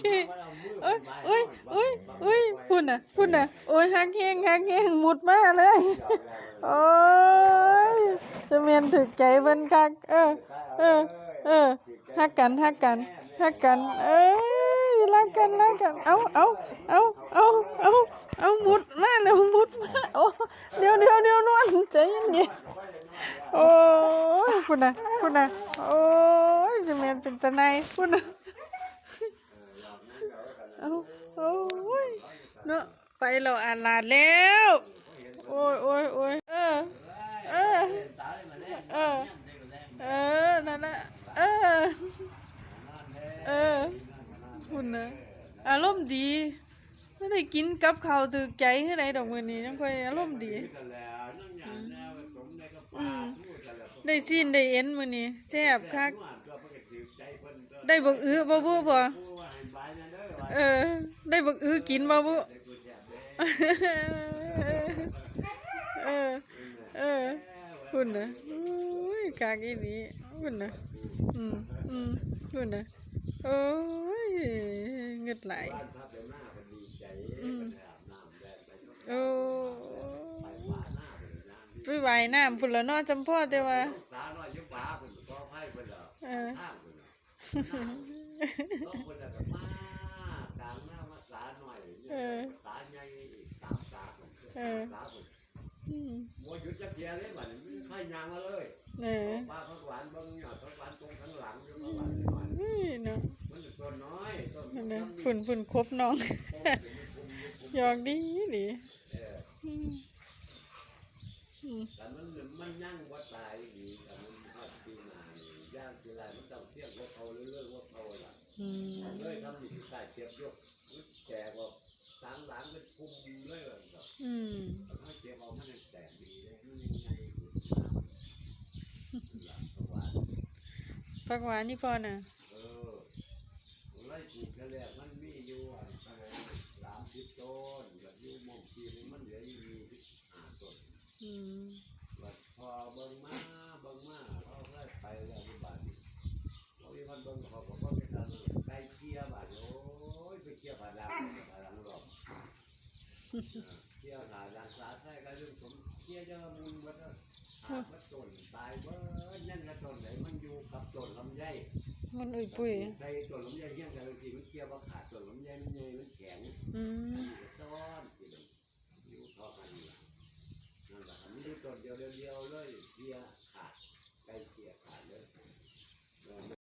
ชีโอ้ยโอ้ยโอ้ยโอ้ยพุ่นน่ะพุ่นน่ะโอ้ยฮักแห้งฮักแห้งมุดมาเลยโอ้ยจะเมียนถึกใจเบิ่นคักเออเออเออฮักกันฮักกันฮักกัน เอ้ยรักกันรักกันเอาเอาเอาเอาเอาเอามุดมาเร็วมุดมาโอ้เดี๋ยวเดี๋ยวเดี๋ยวนวลใจเย็นๆโอ้ยพุ่นน่ะพุ่นน่ะโอ้ยจะเมียนเป็นตาในพุ่นน่ะ เอาโอ้ยเนาะไปเราอ่านลาดแล้ว โอ้ยโอ้ยโอ้ยเออ เออ เออ เออ นั่นแหละเออ เออคุณนะอารมณ์ดี ไม่ได้กินกับข้าวถึกใจเท่าไรดอกมือนี้ยังค่อยอารมณ์ดี ได้ซีนได้เอ็นมือนี้แซ่บคัก ได้บักอื้อบ่บุพอ เออ ได้บักอื้อกินบ่บุเออ เออคุณนะอุ้ยกากอีนี้คุณนะอืมอืมคุณนะโอ้ยเงึดไหลอืมโอ้ไปไหวายน้ำพุ่นละนาะจำพ่อแต่ว่าสาหน่อยยุบป่าคุณก็ไพ่คุณเออางคุณต้องคุณจะมากลางหน้ามาสาหน่อยสาใหญ่สามสาคุณสาคุณอืมมัวหยุดจะเทียเลยมันไพ่ยางมาเลยเออป้าเขาหวานบางอย่างเขาหวานตรงข้างหลังจะมาหวานหน่อยเฮ้ยเนาะมันตัวน้อยต้นนั่นนะฝุ่นฝุ่นครบน้อง หยอกดีดีเอออืมอืมแต่มันมันยั่งว่าตายอีกแต่มันทอดปีนาย่างทีไรมันต้องเที่ยงว่าเขาเรื่อยๆว่าเขาละ อืมเลยทำอยู่ที่ใต้เจ็บยกแก่กว่าสางหลังเป็นพุ่มเลยแบบอืมถ้าเจ็บเอามันแตกดีเลยมันยังไงอยู่หลังสว่างผักหวานนี่พอน่ะเออไล่ปลูกกันแล้วมันมีอยู่อะสามสิบต้นแบบอยู่มองทีนึงมันเหลืออยู่ห้าต้นอืมว่าพอเบิ่งมาเบิ่งมาเขาได้ไปแล้วที่บ้านเขาอีวันเบิ่งเขาบอกว่าไปทำไก่เคี่ยวบ้านโอ้ยไปเคี่ยวบ้านเราบ้านเราหรอก เคี่ยวหาดางสาใช่ก็เรื่องผมเคี่ยวเจะมุนวัดหาวัดต้นตายเบิ่ยังกระต้นไหนมันอยู่กับต้นลำไยมันอุ้ยปุ้ยใส่ต้นลำไยเฮี้ยงกันเลยทีมันเคี่ยวว่าขาดต้นลำไยมันใหญ่มันแข็งอืมอันนี้ก็ต้อนที่มันอยู่ท่ากันนั่นแหละอันนี้ต้นเดียวเดียวเลยเคี่ยวขาดไก่เคี่ยวขาดเลย